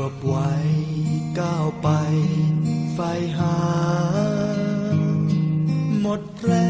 วบไวก้าวไปไฟหา หมดแรง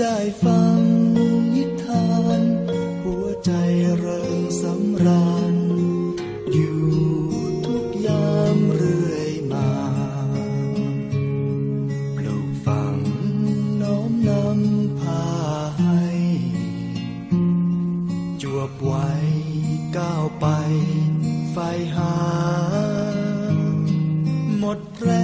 ได้ฟังนิทาน หัวใจเริงสำราญ อยู่ทุกยามเรื่อยมาปลูกฝังน้อมนำพาให้ จวบไว้ก้าวไปไฟหา หมดแรง